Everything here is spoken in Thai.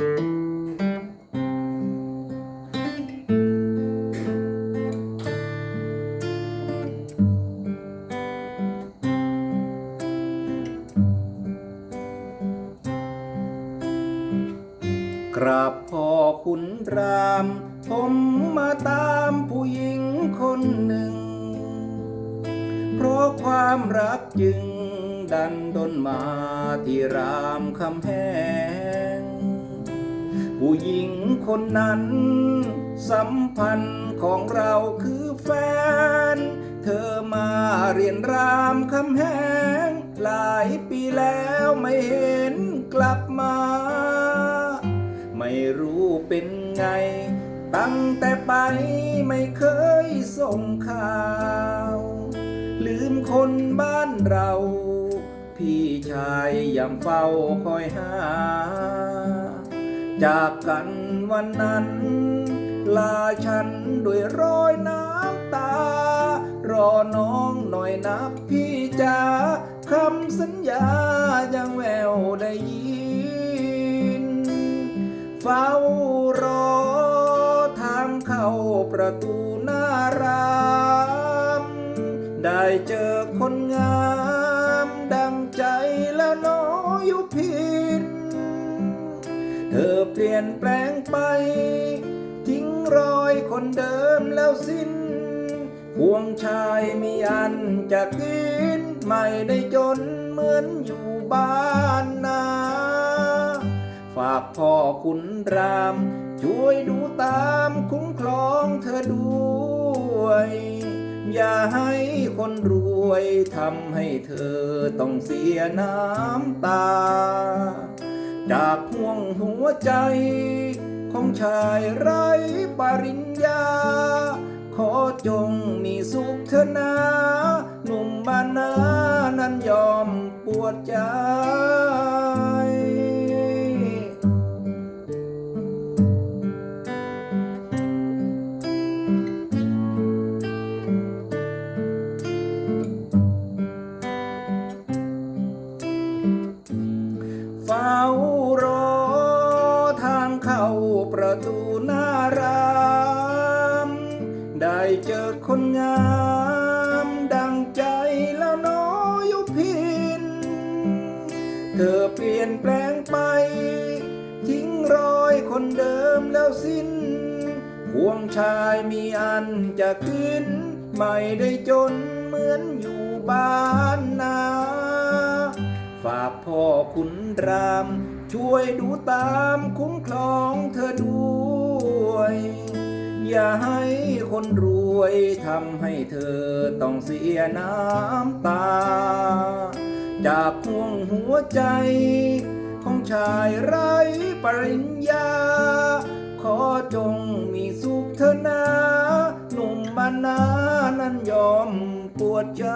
กราบพ่อคุณราม ผมมาตามผู้หญิงคนหนึ่ง เพราะความรักจึงดันดนมาที่รามคำแหง ผู้หญิงคนนั้น สัมพันธ์ของเราคือแฟน เธอมาเรียนรามคำแหง หลายปีแล้วไม่เห็นกลับมา ไม่รู้เป็นไง ตั้งแต่ไปไม่เคยส่งข่าว ลืมคนบ้านเรา พี่ชายยามเฝ้าคอยหา จากกันวันนั้น ลาฉันด้วยรอยน้ำตา รอน้องหน่อยนะพี่จ๋าคำสัญญายังแววได้ยิน เฝ้ารอทางเข้าประตูหน้าราม ได้เจอคนงาม นแปลงไป ทิ้งรอยคนเดิมแล้วสิ้นห่วงชายมีอันจะกิน ไม่ได้จนเหมือนอยู่บ้านนา ฝากพ่อคุณราม ช่วยดูตามคุ้มครองเธอด้วย อย่าให้คนรวยทำให้เธอต้องเสียน้ำตา จากห่วงหัวใจ ของชายไร้ปริญญา ขอจงมีสุขเถอนาหนุ่มบ้านนานั้นยอมปวดใจ ประตูหน้ารามได้เจอคนงาม ดังใจแล้วน้อยุพิน เธอเปลี่ยนแปลงไป ทิ้งรอยคนเดิมแล้วสิ้นห่วงชายมีอันจะกิน ไม่ได้จนเหมือนอยู่บ้านนา ฝากพ่อคุณราม ช่วยดูตามคุ้มครองเธอด้วย อย่าให้คนรวยทำให้เธอต้องเสียน้ำตา จากห่วงหัวใจ ของชายไร้ปริญญา ขอจงมีสุขเถอนาหนุ่มบ้านนานั้นยอมปวดใจ